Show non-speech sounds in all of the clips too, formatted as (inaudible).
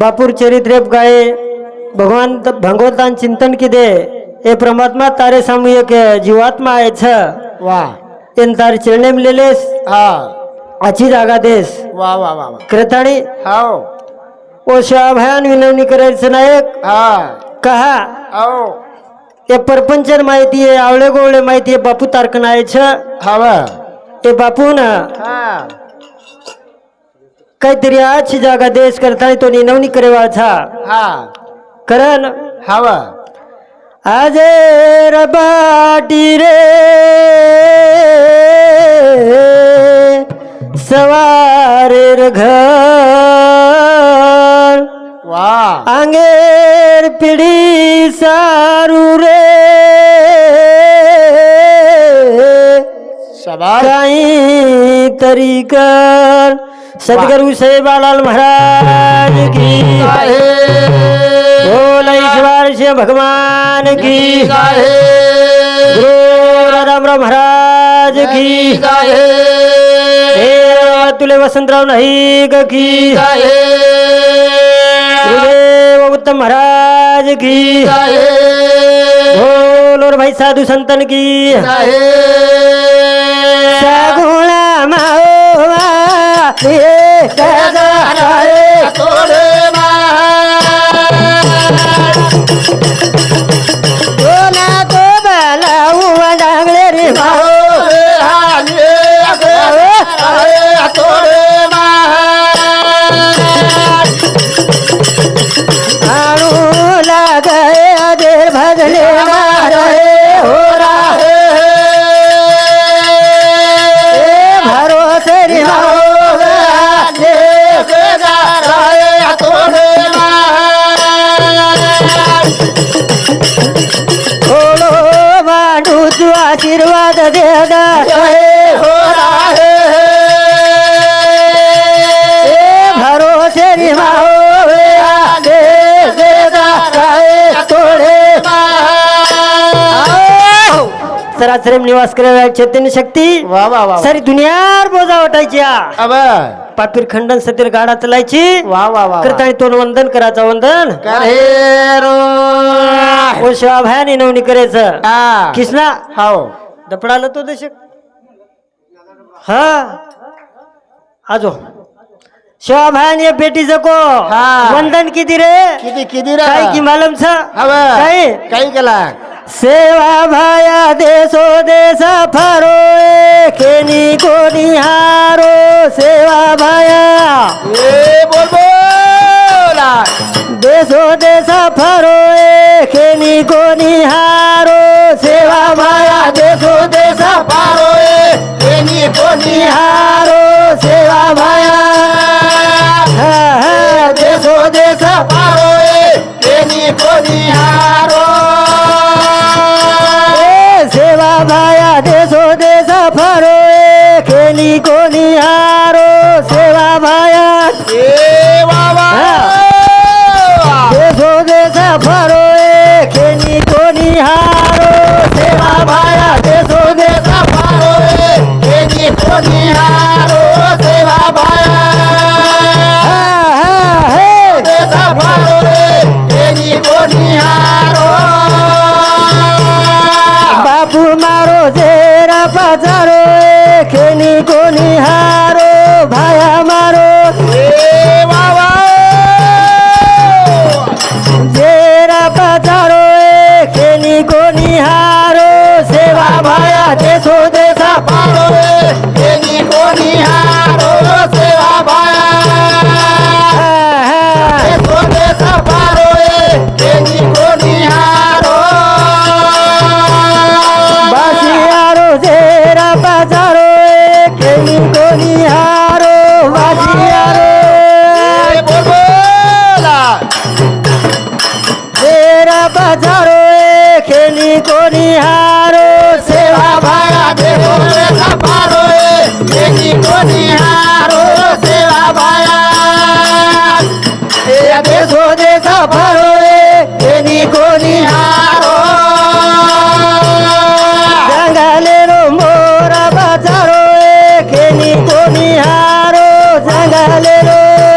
बापूर चरित rape गाये. भगवान भगवतान चिंतन की दे ए परमात्मा तारे सामू एक जीवात्मा आहे छ वाह तेन तारे चिरणे मिलेलेस हा. आची जागा देस. वा वाह वाह वा. क्रताणी हाव. ओ शाभयान विनवणी करायचं नायक. हा. कहा? आओ ए परपंचन माहिती आवळे गोवळे माहिती बापू तारकन आहे छ हावा. ए बापू ना हा. काहीतरी आजची जागा देश करता तो निनवणी करेवाचा. हा. करन हवा. आज रबाटी रे. सवार घर. वा. आंगेर पिढी सारू रे. काही तरी कर. सदगुरु सेवालाल महाराज की बोल ईश्वर से भगवान की राम राम महाराज की तुले वसंतराव नहीं नाईक की उत्तम महाराज की बोल और भाई साधु संतन की રે आशीर्वाद देदा हो राहे भरोसे रिमाओ दे देदा सरासरेम निवास कराव्या चैतन्य शक्ती। वा वा वा सारी दुनियार बोजा वाटायच्या अब। पापीर खंडन सतीर गाडा चलायची। वा वा वा करता तो तोंड वंदन करायचं वंदन। करे रो। ओ शिवाभायाने नवनी करायचं. हा. किसना हाव. दपडाला तो दशक. हा. आजो. शिवाभायाने ये बेटी जको हा. वंदन किती रे? किती किती रा? काय की मालम छ हव. काय काही केला? सेवा भाया देशो देशा फारो खेनी कोणी हारो. सेवा भाया. ए बोल बोला. देशो देशा फारो खेनी कोणी हारो सेवा भाया देशो देशा पारो ए कोणी कोणी हारो सेवा भाया हा, हा, देशो देशा पारो ए कोणी कोणी हारो ए, सेवा भाया देशो खेनी कोणी हारो बासियारो ए बोल तेरा बाजारो खेनी कोणी हारो सेवा भाया देहो देसा पारो ए कोणी Hallelujah.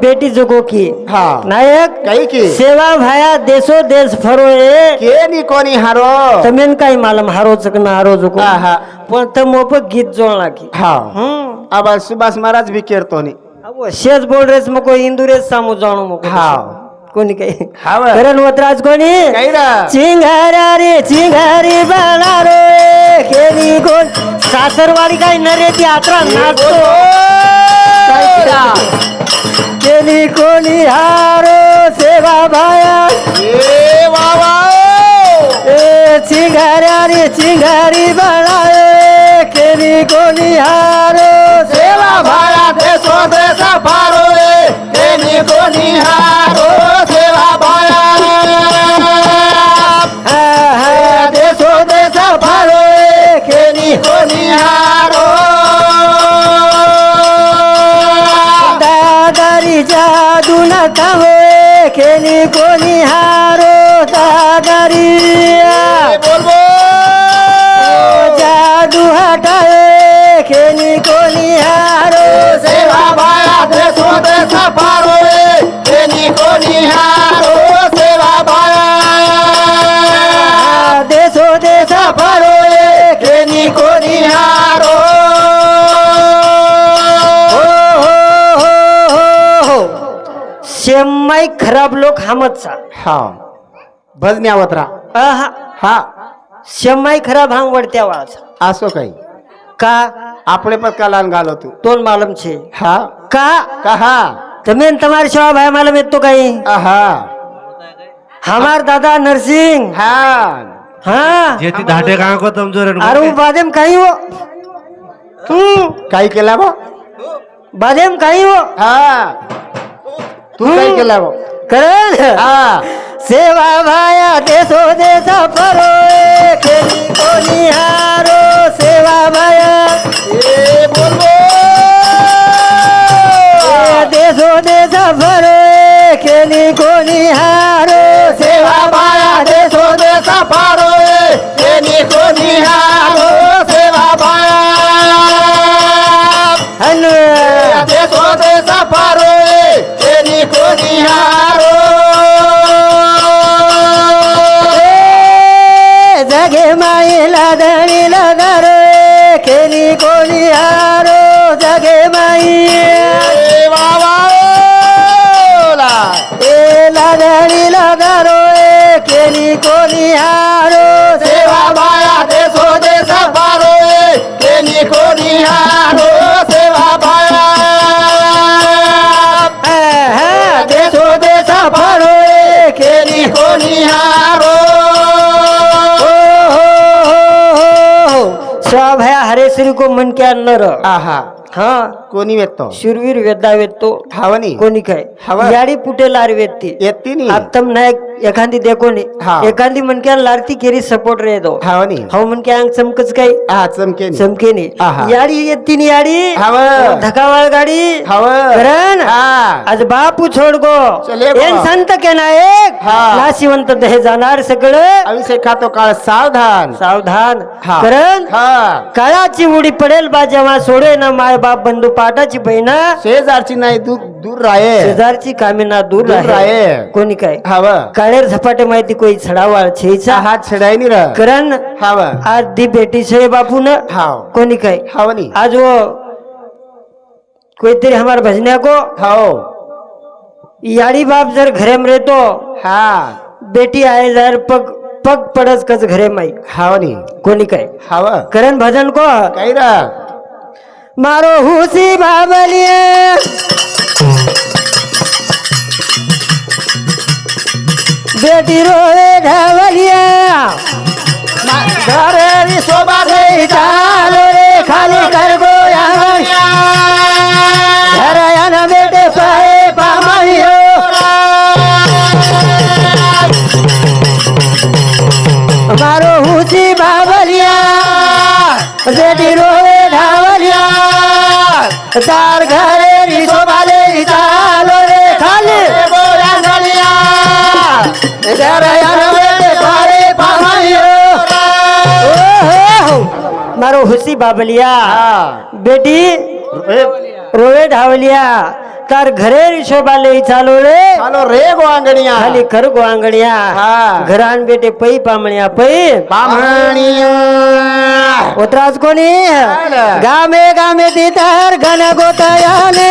बेटी जोगो की। हा। नायक काही की? सेवा भाया देशो देश फरो ए केनी कोणी हारो? तमेन काही मालम हारो चक ना हारो जोको हा, हा. पण त मोप गीत जोडला की हा। हम्म। अब सुभाष महाराज भी केरतो नी। अब शेज बोल रेस मको इंदुरेस सामू जाणू मको। हा. कोणी काही. करण वतराज कोणी? काही ना चिंगारा रे? चिंगारी बाळा रे केली कोण सासरवाडी काय न रे ती आत्रा नाचतो केली कोणी हारो सेवा भाया. ए बाबा ए चिंगाऱ्या रे चिंगारी रे केली कोणी हारो सेवा भाया देशो देशा जादू नका होय केली कोणी हारो दादारी बोल बोल जादू हटाए केली कोणी हारो सेवा भाया देशो मुंबई खराब लोक हामतचा हा. भजन्यावत्रा हा. शमाई खराब हा वडत्या वाळचा. असो काही. का? आपले पण का लान घालव तू? तोल मालम छे. हा. का? कहा तुम्ही तुम्हाला शिवा भाय मालम येतो काही. हा हमार दादा नरसिंग. हा. हा. जेथे धाटे का को तुमचं अरे बादेम काही हो तू. काही केला बा? बादेम काही हो हा. तू काय केला भाऊ? कळलं हा. सेवा भाया देसो देसा परो केली कोणी हारो सेवा भाया ए देसो देसा परो केली कोणी रे केली कोणी हारो जगे माई. ए लादणी लगारो ए केली कोणी हारो सेवा बाया देसो देसा पारो ए केली कोणी हारो को मन क्या नर? आहा. हा? कोणी वेतो शूरवीर वेदा वेतो धावणी कोणी काय हवा. याडी पुटेलार वेत्ती. येते नी. आत्तम नायक एखादी देखो नी हा. एखादी मनक्या लारती केरी सपोर्ट रे दो हावनी हो मनक्या अंग चमकच काय हा चमके नी चमके नी आहा. याडी येती नी याडी. हाव. धकावाळ गाडी. हाव. करण हा. आज बापू छोड गो. चले गो. एन संत के नायक हा. नाशिवंत देह जाणार सगळं. अभिषेक खातो काळ सावधान. सावधान. हा. करण हा. काळाची उडी पडेल बा जेव्हा सोडे ना माय बाप बंधू पाटाची बहिणा. शेजारची नाही दूर दूर राहे. शेजारची कामिना दूर दूर आहे राहे. कोणी काय? हाव. काळेर झपाटे माहिती कोई छडावाळ छेचा हात छडाय नी र करण हाव आज दी बेटी छे बापू न हाव कोणी काय हावनी आज वो कोई तेरे हमारे भजनिया को हाव याडी बाप जर घरे में रहतो हा बेटी आए जर पग पग पडस कच घरे माई हावनी कोणी काय हाव करण भजन को काय र मारो हुसी बाबलिए बेटी रोवे ढावलिया घरे शोभा दे चालो रे खाली कर मारो हुसी बाबलिया बेटी रोवे ढावलिया तर घरे रिशोबाले चालो रे चालो रे गोआंगणिया खाली कर गोआंगणिया घरान बेटे पई पामणिया पई पामणिया उतराज कोणी गामे गामे तिथर घन गोतायाने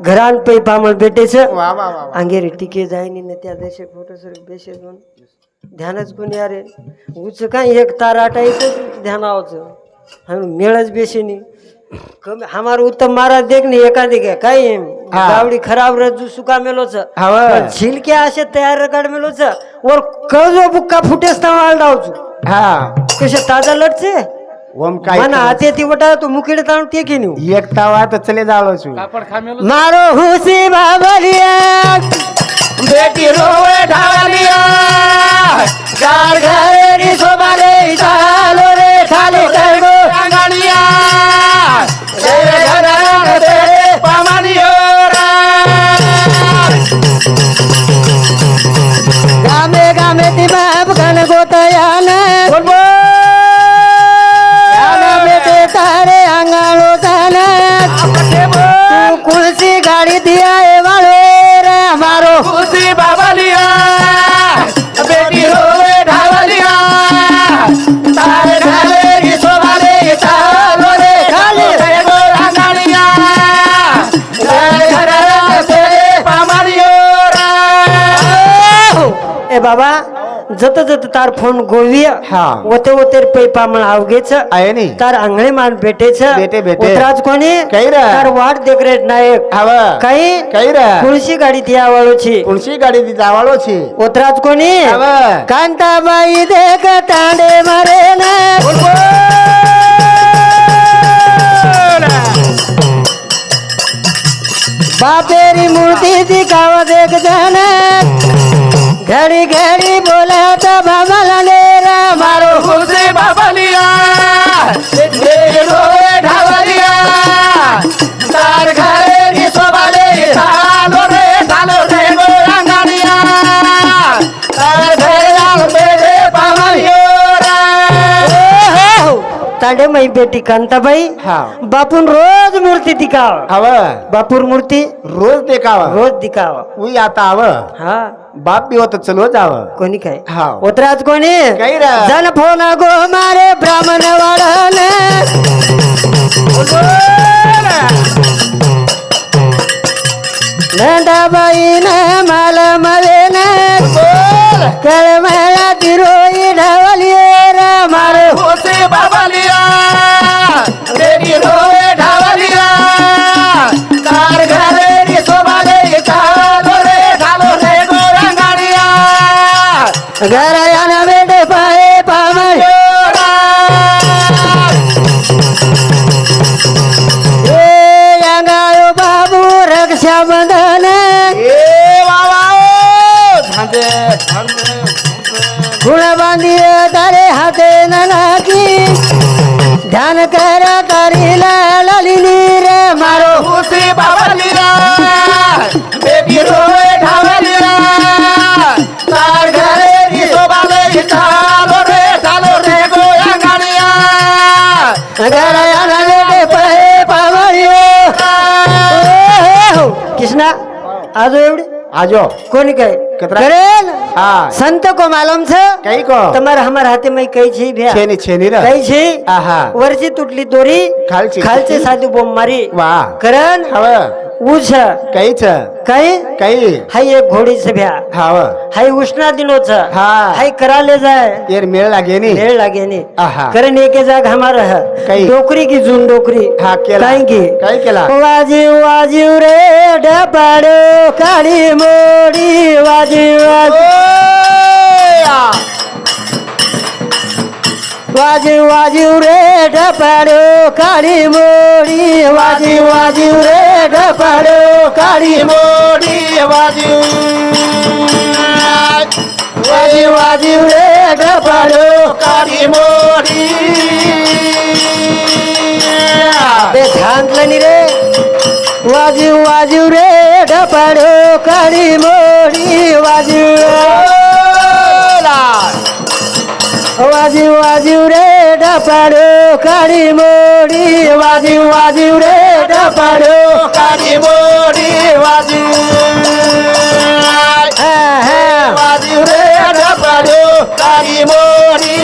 ઘરાન પૈ પામણ બેટે છે વાહ વાહ વાહ આંગેરી ટીકે જાય ની ને ત્યાં દેશે ફોટો સર બેસે જોન ધ્યાન જ કોની યારે હું છે કાંઈ એક તાર આટાઈ તો ધ્યાન આવો છે હવે મેળ જ બેસી નહીં ગમે અમારું ઉત્તમ મારા દેખ ને એકાદી કે કઈ એમ હા. ગાવડી ખરાબ રજુ સુકામેલો છે હવે. પણ છીલકે આશે તૈયાર રગાડમેલો છે ઓર કજો બુક્કા ફૂટેસ તા વાળડાવ છું હા કે છે તાજા લડશે ओम काय मना आते ती वटा तू मुखिड ताण ते की एक तावा तर चले जाळो छु कापड खामेलो. मारो हुसी बाबलिया बेटी रोवे ढालिया चार घर री सोबाले चालो रे खाली करगो. अंगणिया जय घरा तेरे पामानियो रा. गामे गामे ती बाप गण गोतयाने बोल बोल. बाबा जत जत तार फोन गोवी हा. ओते ओतेर पै पामळ आवगेच आहे नी. तार आंगळे मान बेटेच बेटे बेटे उतराज कोणी? काही रा तार वाट देखरेट नायक. हव काही काही? रा कुळशी गाडी ती आवळोची कुळशी गाडी ती आवळोची उतराज कोणी? कांता बाई देख तांडे मारे ना बापेरी मूर्ती ती कावा देख जाना घडी घडी बोले तो बाबा बाबाला रा मारो हुसै बाबा लिया ले लो बाबालिया ढाबा लिया तार घरे की सोबाले झालो रे झालो रे बोरांगानिया तार घरे आलते रे पावलियो रे. ताडे मैं बेटी कंता भाई हाँ. बापुन रोज मूर्ति टिकाव हवा. बापुर मूर्ति. रोज देखावा. रोज दिखावा. उई आता आव हा. बाप भी होत चलो जाव. कोणी काय? हा उतराज कोणी? काही जन फोन गो मारे ब्राह्मण वाढले. नंदाबाई न माल मले न कळमळा तिरोई ढवली रे मारे. होते बाबा लिया घरायान वेड पाय पामळ गायो बाबू रक्षा बंधन गुण बांधिय तारे हाते ननाकी ध्यान करा तारी मारो हुसी बाबा हो. कृष्णा आजो एवढे? आजो. कोणी काय? करेल? संत को मालूम छ? काही को? तुम्हारे हमार हाथे मै काही छी भैया। छेनी छेनी रा छी आहा। वरची तुटली दोरी खालची खालची साधू बोम मारी वाह। करन हवा। उझ काहीच काही काही हाय एक घोडीच भ्या हाव। हाय उष्णा दिनोच हा। हाय कराले जाय। येर मेळ लागेनी। वेळ लागेनी। आहा. कारण एके जाग हमार ह. काही. डोकरी की जून डोकरी। हा केला। की? काय केला? वाजी वाजी रे डपाडो काळी मोडी वाजी वाजी वाजी वाजी रे डपाडो काळी मोडी वाजी वाजी रे डपाडो काळी मोडी वाजीव वाजी वाजी रे डपाडो काळी मोडी. बे थांबलं रे. वाजीव वाजीव रे डपाडो काळी मोडी वाजीव વાજી વાજી રે ડપાડો કાળી મોડી વાજી વાજી રે ડપાડો કાળી મોડી વાજી હા હા વાજી રે ડપાડો કાળી મોડી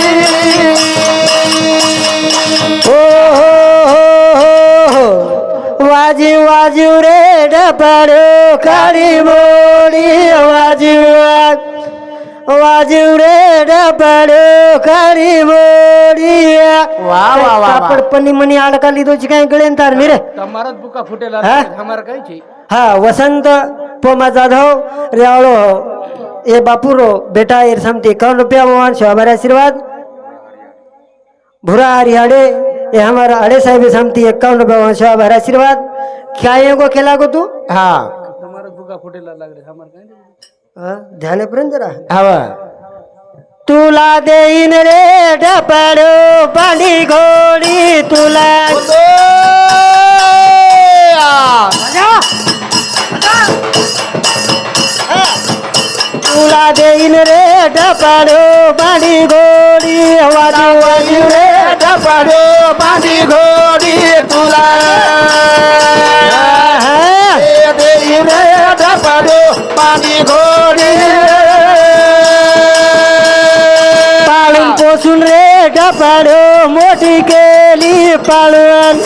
ઓ હો વાજી વાજી રે ડપાડો કાળી મોડી વાજી વાજી मोडी वाजीव वाजीव रे डपाडो काळी मोडी वा वा वा કાપડ પની મની આડકા લીધો છે કઈ ગળે તાર મીરે તમારા જ ભૂકા ફૂટેલા હા? છે. અમારે કઈ છે હા વસંત પોમા જાધવ રેવાળો એ બાપુરો બેટા એ સમથી એકાવન રૂપિયા માં છે અમારા આશીર્વાદ ભૂરા હરિયાડે એ અમારા અડે સાહેબ સમથી એકાવન રૂપિયા છે અમારા આશીર્વાદ ક્યાં ગો ખેલા ગો તું હા તમારા જ ભૂકા ફૂટેલા લાગે છે અમારે કઈ નથી. ध्यानपर्यंत राहा. तुला देईन रे डपडो पाली घोडी तुला तुला देईन रे डपाडो पाणी घोडी वाजू रे डपाडो पाणी घोडी तुला. देईन रे पाणी घोडी. पाळून पोसून रे गपाडू मोठी केली पाळून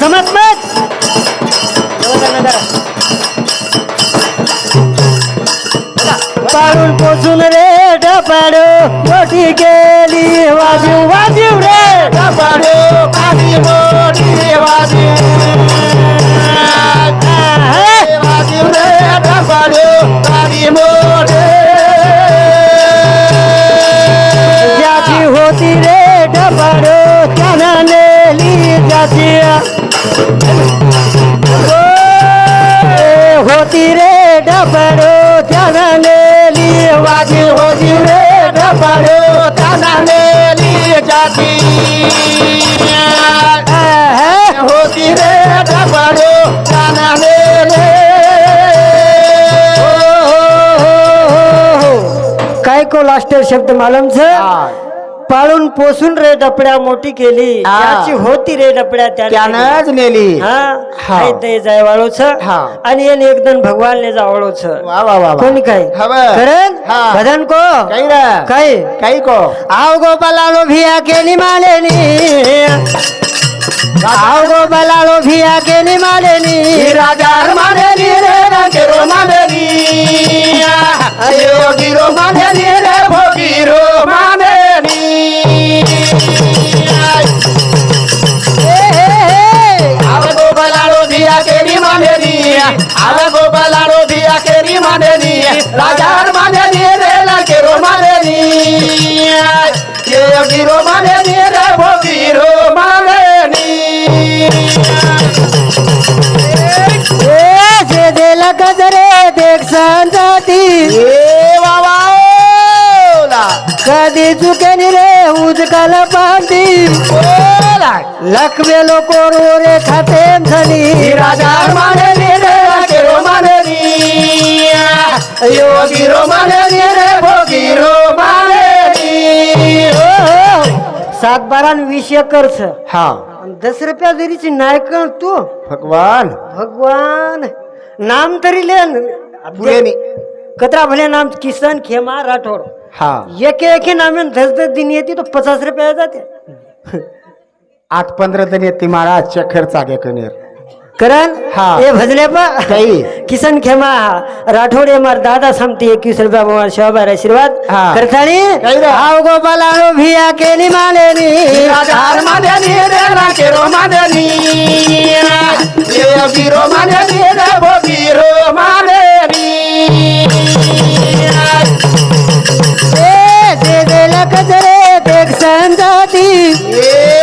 समज पाळून पोसून रे डपाडो मोठी केली वाजू वाजू रे डपाडो काय को लास्ट शब्द मालम पाळून पोसून रे डपड्या मोठी केली. होती रे डपड्या त्यानंच नेली. हा. ते जायवाळो छ हा. आणि એને એકદમ ભગવાન ને જાવળો छ વાહ વાહ વાહ વાહ. કોની કઈ હવે કરણ હા. ભજન કો કઈ રે કઈ કઈ કો આવ ગોપાલાલો ભિયા કે ની માલે ની આવ ગોપાલાલો ભિયા કે ની માલે ની રાજાર માનેલી રે રંગેરો માનેલી અયો ગીરો માનેલી રે ભોગીરો માનેલી આવે দিয়া কেরি মানে দিয়ে আলা গোপালারো দিয়া কেরি মানে দিয়ে রাজার মানে দিয়ে রে কেরো মানে দিয়ে কেরো মানে দিয়ে রে ভগিরো মানে যে দেলা কাজরে দেখছান জাতি বাবা कधी चुकेनी रे उजकाला पांदी ओला लखवेलो कोरो रे खाते धनी. राजार माने रे केरो माने नी योगी रो माने रे भोगी रो माने नी सात बारा वीस एकरच हा. दस रुपया जरीची नायक तू. भगवान. भगवान. नाम तरी लेन पुढे कतरा भले नाम किसन खेमा राठोड. हा. एक एक नाम दस दस दिन येते तो पचास रुपया जाते. (laughs) आठ पंधरा जण येते महाराज चक्कर चागे कनेर. करण हा. ये भजले पा काही. किसन खेमा राठोड मार दादा समती एकवीस रुपया मोबाईल शोभार आशीर्वाद. हा. करताणी काही रे. आव गोपाल भिया केली मानेनी राजार मानेनी रे रे ए ए.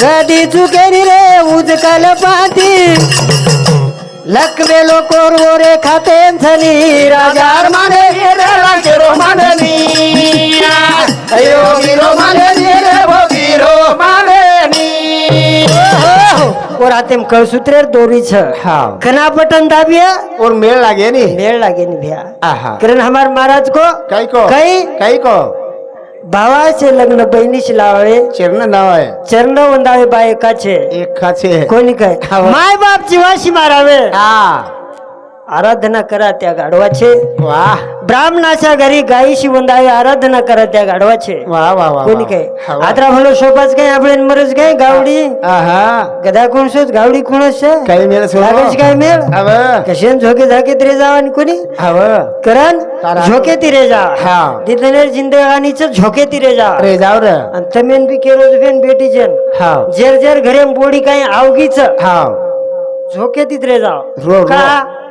कधी चुकेली रे उजकल पाती? लकवेलो कोरवो रे खाते झाली राजा राजार मानेनी रे राकेरो मानेनी अयो बीरो मानेनी रे भो बीरो मानेनी और आते कळसूत्रेर दोरी छ. हा कना बटन दाबिया? और मेल लागे नी? मेळ लागे नि भ्या. आहा. कारण हमार महाराज को काही को? काही काही को? भावाचे लग्न बहिणीशी लावावे चिरण नाव आहे चरण वंदावे बायकाचे एक खाचे कोणी काय माय बाप जीवाशी मारावे हा आराधना करा त्या गाढवाचे वाह ब्राह्मणाच्या घरी गायीशी वंदावे आराधना करा त्या गाढवाचे वा वा वा कोणी वा. काय वा. आत्रा भलो शोभाच काय आपले मरच काय गावडी आहा गदा कोण शोध गावडी कोणच शे? काही मेल लागायची काय मेळ हव झोके झाके तरी जावा आणि कोणी हव करण करा. झोके तिरे जा हा. जिंदगानीच झोके तिरे जा रे जाऊ रे आणि तमेन बी केरोज बेन बेटी जेन हा जेर जेर घरे बोडी काही आवगीच हा झोके तितरे जा. का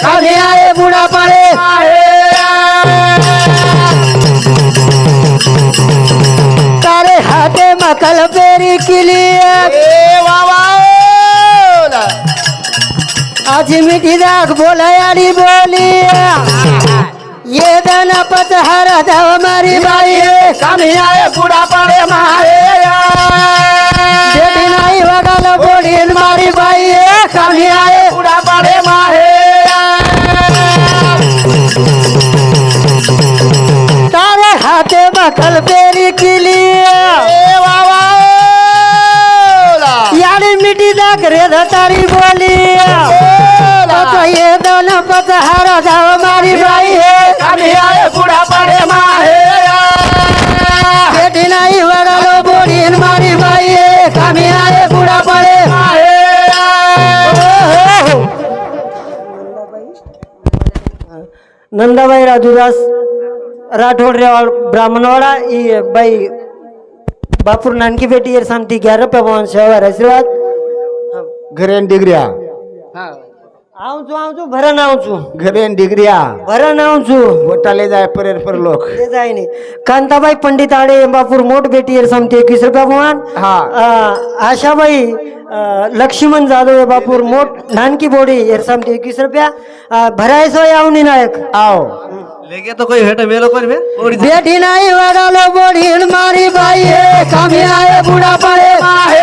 बेटी नाही वगालो बोडीन मारी बाई हे कमी आहे बुडा पाडे तारे हाते मकल पेरी किली आज मिठी दाग बोलायाली बोली। ये दाना पत हरा धाव मारी बाई। कमी आहे बुडा पाडे माहे बेटी नाही वगालो बोडीन मारी बाई। कमी आहे पेरी किली याडी मिठी दाग रे तारी बोली ये दाना पत हरा धाव मारी बाई कमी आहे बुडा पाडे माहे बेटी नाही वगालो बोडीन मारी बाई कमी आहे बुडा पाडे माहे नंदाबाई राजूदास राठोड ब्राह्मणवाडा ई बाई बापूर नानकी बेटी येर सांगती ग्यारह पे पवन शेवार आशीर्वाद घरेन डिग्रिया. हा. आवचू आवचू भरण आवचू घरेन डिग्रिया. भरण आवचू गोटाले जाय परेर पर लोक. ते जाय नाही. कांताबाई पंडित आडे बापूर मोठ बेटी येर सांगते एकवीस रुपया पवन हा. आशाबाई अ, लक्ष्मण जाधव हे बापूर मोठ नानकी बोडी येर सांगते एकवीस रुपया. अ, भरायसो यावनी नायक. आओ तो कोई हेटे मेलो कोई में ओडी बेटी नाही वगालो बोडीन मारी बाई कमी आहे बुडा पाडे माहे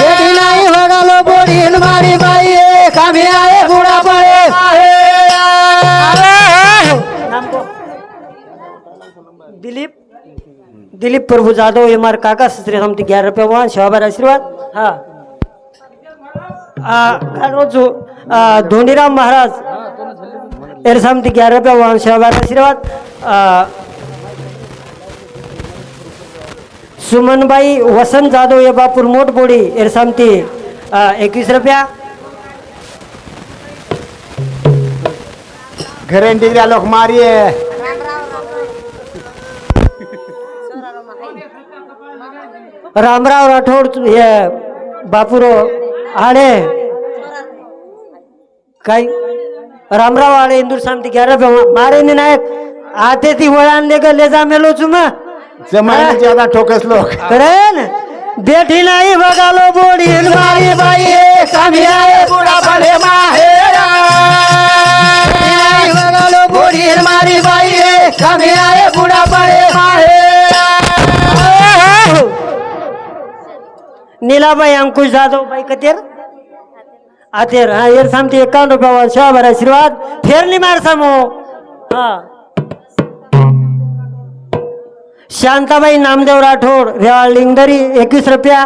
बेटी नाही वगालो बोडीन मारी बाई कमी आहे बुडा पाडे माहे दिलीप दिलीप प्रभू जाधव एम आर काका ससरे समती ग्यारह रुपये वहां शोभार आशीर्वाद हा आ, आ, धोंडीराम महाराज शोभार आशीर्वाद आ, सुमनबाई वसंत जाधव ये बापूर मोठ बोडी एर समती एकवीस रुपया घरेन डिग्रिया लोक मारिये रामराव राठोड हे बापुरो आडे काय रामराव आडे इंदूर सामती ग्यारह पे मारे नि नायक. आते ती वळान ले ले जा मेलो चुमा. ज्यादा ठोकस लोक. करेन बेठी नाही बघालो बोडी. मारी बाई. कमी आहे बुडा माहेरा. नाही बघालो बोडी. मारी बाई. कमी आहे बुडा पडे माहेरा नीलाबाई आतेर हा येर सांगते एकावन्न रुपयावर शहाभर आशीर्वाद. फेरली मार समो. हा. शांताबाई नामदेव राठोड रेवाळ लिंगदरी एकवीस रुपया.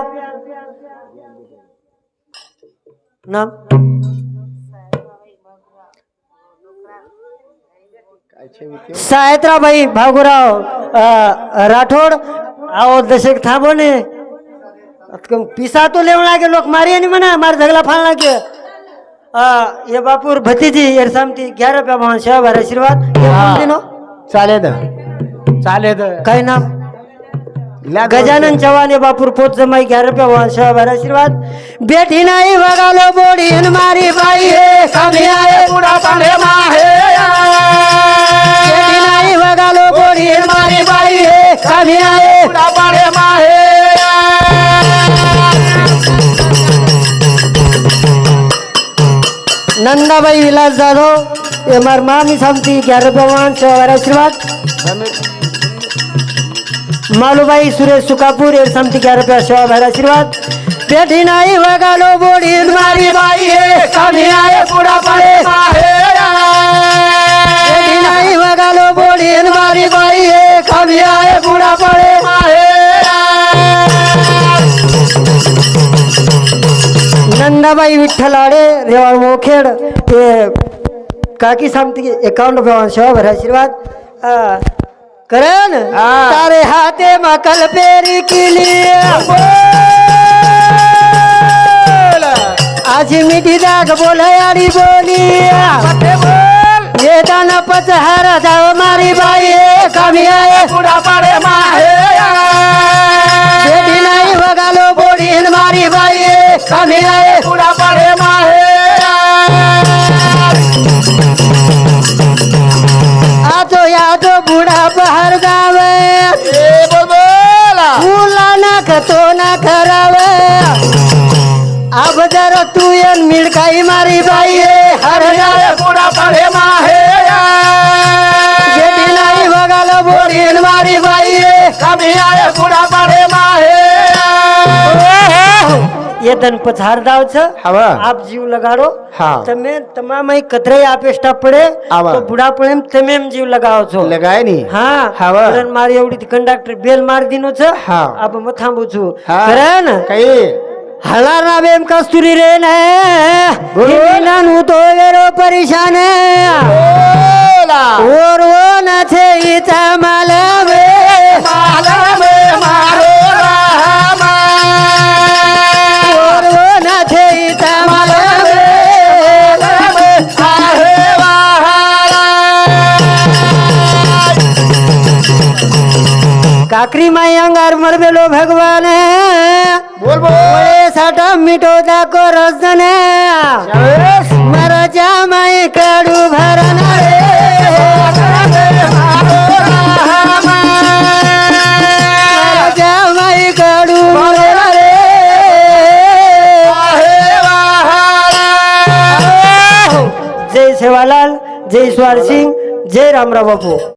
नाम? सायत्राबाई भागुराव राठोड. आओ दशक थांबो पिसा तो लेवला लागे लोक मारी आणि म्हणा मार झगला फाळ लागे ये बापूर भतीजी येर सामती ग्यारह रुपया भावन शहाभर आशीर्वाद ये कोण दिनो? चालेल चालेल काय नाम गजानन चव्हाण ये बापूर पोच जमाई ग्यारह रुपया भावन शहाभर आशीर्वाद बेटी नाही बघालो बोडी मारी बाई हे कमी आहे बुडा पडे माहेरा बेटी नाही बघालो बोडी मारी बाई कमी आहे नंदाबाई विलास जाधव एम आर मामी सामती ग्यारह भगवान भावन आशीर्वाद. मालूबाई सुरेश सुकापूर एक समती ग्यारह रुपया शहाभर आशीर्वाद. बेटी नाही बघालो बोडी आणि मारी बाई बाई कमी आहे बुडा पडे माहेरा बेटी नाही बघालो बोडी आणि मारी बाई कमी आहे बुडा पडे माहेरा नंदाबाई विठ्ठल आडे रेवाळ मोखेड ते काकी सामती एकावन्न रुपया शहाभर आशीर्वाद. करण तारे हाते मकल पेरी केली. आज मिठी दाग बोलयाडी बोली. येताना पचहारा जाव मारी बाई. कमी आहे. बुडा पडे बेटी नाही बघालो बोडी मारी बाई. बुडा पडे माहेरा आजो यादो बुडा बहार बोला फुला नाक तो ना करावे अब जर तू येन मिळकाई मारी बाई. हर हरणारे बुडा पडे माहेरा बेटी नाही बघालो मारी बाई. कमी आहे बुडा पडे माहेरा એ તન પછારદાવ છે હવે આપ જીવ લગાડો હા તમે તમામ કદરે આપ સ્ટાફ પડે તો બુઢા પણ એમ તમે એમ જીવ લગાવો છો લગાય ની હા હવે મારી એવડી કંડક્ટર બેલ મારી દીનો છે હા આપ મથાંબુ છું કરે ને કઈ હલારા બેમ કસ્તુરી રે ને ગુરુનાનું તો વેરો પરેશાન ઓરવો ના છે ઈ તમાલા મે માલા મે મારો ठाकरी माई अंगार मरमेलो भगवान. बोल बोले. साठा मिठो दाको रसन मराच्या माई काढू जय सेवालाल जय स्वार सिंग जय रामराव बापू.